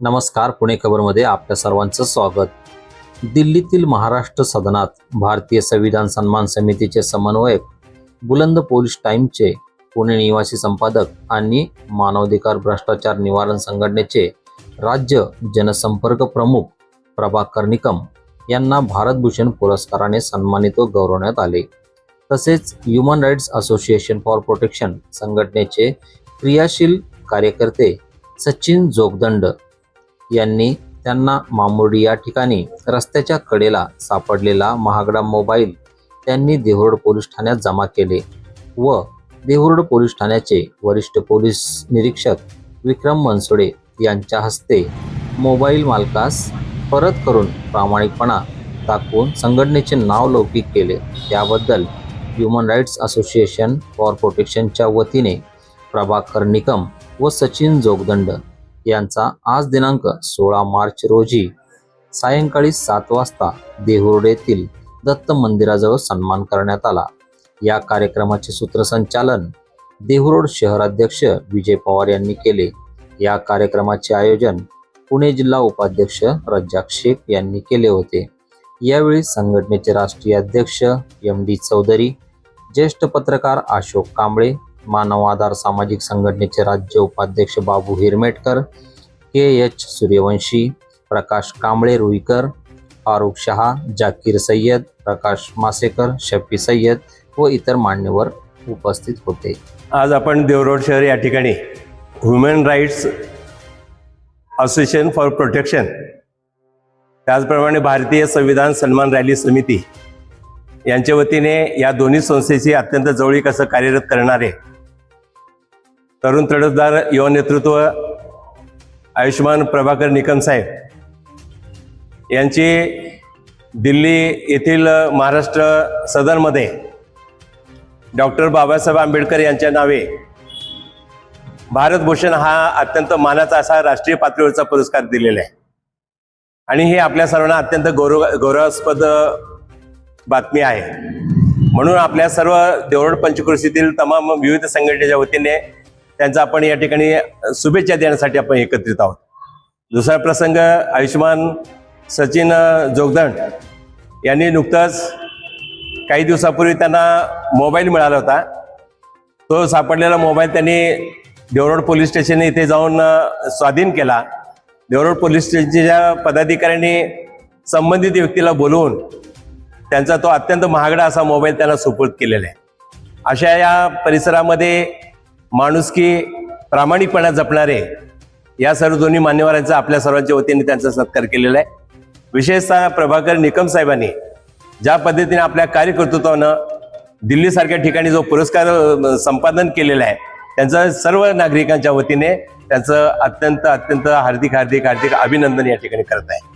नमस्कार पुणे खबरमध्ये आपल्या सर्वांचं स्वागत. दिल्लीतील महाराष्ट्र सदनात भारतीय संविधान सन्मान समितीचे समन्वयक बुलंद पोलीस टाईमचे पुणे निवासी संपादक आणि मानवाधिकार भ्रष्टाचार निवारण संघटनेचे राज्य जनसंपर्क प्रमुख प्रभाकर निकम यांना भारतभूषण पुरस्काराने सन्मानित व गौरवण्यात आले. तसेच human rights association for protection संघटनेचे क्रियाशील कार्यकर्ते सचिन जोगदंड यांनी त्यांना मामुर्डी या ठिकाणी रस्त्याच्या कडेला सापडलेला महागडा मोबाईल त्यांनी देहुरड पोलीस ठाण्यात जमा केले व देहुरड पोलीस ठाण्याचे वरिष्ठ पोलीस निरीक्षक विक्रम मनसोडे यांच्या हस्ते मोबाईल मालकास परत करून प्रामाणिकपणा दाखवून संघटनेचे नाव लौकिक केले. त्याबद्दल ह्युमन राईट्स असोसिएशन फॉर प्रोटेक्शनच्या वतीने प्रभाकर निकम व सचिन जोगदंड यांचा आज दिनांक सोळा मार्च रोजी सायंकाळी सात वाजता देहुर्ड येथील दत्त मंदिराजवळ सन्मान करण्यात आला. या कार्यक्रमाचे सूत्रसंचालन देहुरोड शहराध्यक्ष विजय पवार यांनी केले. या कार्यक्रमाचे आयोजन पुणे जिल्हा उपाध्यक्ष रज्जाक शेख यांनी केले होते. यावेळी संघटनेचे राष्ट्रीय अध्यक्ष एम डी चौधरी ज्येष्ठ पत्रकार अशोक कांबळे मानव आधार सामाजिक संघटनेचे राज्य उपाध्यक्ष बाबू हिरमेटकर के. एच. सूर्यवंशी प्रकाश कांबळे रुईकर फारुख शहा जाकीर सय्यद प्रकाश मासेकर शफी सय्यद व इतर मान्यवर उपस्थित होते. आज आपण देवरोड शहर या ठिकाणी human rights association for protection त्याचप्रमाणे भारतीय संविधान सन्मान रॅली समिती यांच्या वतीने या दोन्ही संस्थेची अत्यंत जवळीक असं कार्यरत करणारे तरुण तडफदार युवा नेतृत्व आयुष्मान प्रभाकर निकम साहेब. यांची दिल्ली येथील महाराष्ट्र सदनमध्ये डॉक्टर बाबासाहेब आंबेडकर यांच्या नावे भारतभूषण हा अत्यंत मानाचा असा राष्ट्रीय पातळीवरचा पुरस्कार दिलेला आहे. आणि हे आपल्या सर्वांना अत्यंत गौरव गौरवास्पद बातमी आहे. म्हणून आपल्या सर्व देवळ पंचकृषीतील तमाम विविध संघटनेच्या वतीने त्यांचा आपण या ठिकाणी शुभेच्छा देण्यासाठी आपण एकत्रित आहोत. दुसरा प्रसंग आयुष्यमान सचिन जोगदंड यांनी नुकताच काही दिवसापूर्वी त्यांना मोबाईल मिळाला होता. तो सापडलेला मोबाईल त्यांनी देवरोड पोलीस स्टेशन इथे जाऊन स्वाधीन केला. देवरोड पोलीस स्टेशनच्या पदाधिकाऱ्यांनी संबंधित व्यक्तीला बोलवून त्यांचा तो अत्यंत महागडा असा मोबाईल त्यांना सुपूर्द केलेला आहे. अशा या परिसरामध्ये माणुसकी प्रामाणिकपणा जपणारे या सर्व दोन्ही मान्यवरांचा आपल्या सर्वांच्या वतीने त्यांचा सत्कार केलेला आहे. विशेषतः प्रभाकर निकम साहेबांनी ज्या पद्धतीने आपल्या कार्यकर्तृत्वानं दिल्लीसारख्या ठिकाणी जो पुरस्कार संपादन केलेला आहे त्यांचं सर्व नागरिकांच्या वतीने त्यांचं अत्यंत अत्यंत हार्दिक हार्दिक हार्दिक अभिनंदन या ठिकाणी करत आहे.